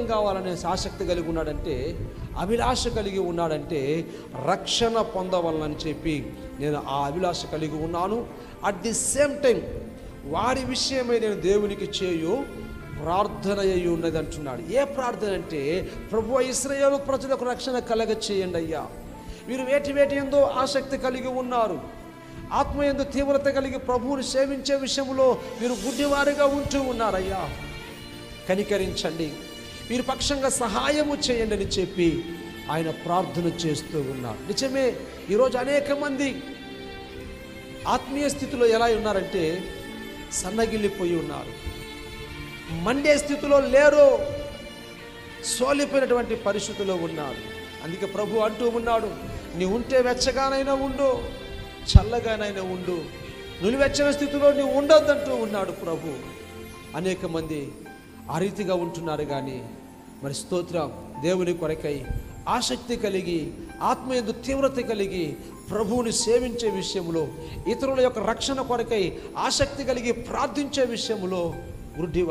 ఏం కావాలనే ఆసక్తి కలిగి ఉన్నాడంటే అభిలాష కలిగి ఉన్నాడంటే రక్షణ పొందవలనని చెప్పి నేను ఆ అభిలాష కలిగి ఉన్నాను. అట్ ది సేమ్ టైం వారి విషయమై నేను దేవునికి చేయు ప్రార్థన అయి ఉన్నది అంటున్నాడు. ఏ ప్రార్థన అంటే ప్రభు ఇస్రయేలు ప్రజలకు రక్షణ కలగ చేయండి అయ్యా. వీరు వేటి వేటి ఎందో ఆసక్తి కలిగి ఉన్నారు. ఆత్మయందు తీవ్రత కలిగి ప్రభువుని సేవించే విషయంలో మీరు గుడ్డివారిగా ఉంటూ ఉన్నారయ్యా. కనికరించండి. వీరి పక్షంగా సహాయము చేయండి అని చెప్పి ఆయన ప్రార్థన చేస్తూ ఉన్నారు. నిజమే ఈరోజు అనేక మంది ఆత్మీయ స్థితిలో ఎలా ఉన్నారంటే సన్నగిల్లిపోయి ఉన్నారు. మండే స్థితిలో లేరు సోలిపోయినటువంటి పరిస్థితిలో ఉన్నారు. అందుకే ప్రభు అంటూ ఉన్నాడు నీ ఉంటే వెచ్చగానైనా ఉండు చల్లగానైనా ఉండు. నులివెచ్చని స్థితిలో నీవు ఉండొద్దంటూ ఉన్నాడు ప్రభు. అనేక మంది ఆ రీతిగా ఉంటున్నారు కానీ మరి స్తోత్రం దేవుని కొరకై ఆసక్తి కలిగి ఆత్మయందు తీవ్రత కలిగి ప్రభువుని సేవించే విషయంలో ఇతరుల యొక్క రక్షణ కొరకై ఆసక్తి కలిగి ప్రార్థించే విషయంలో వృద్ధి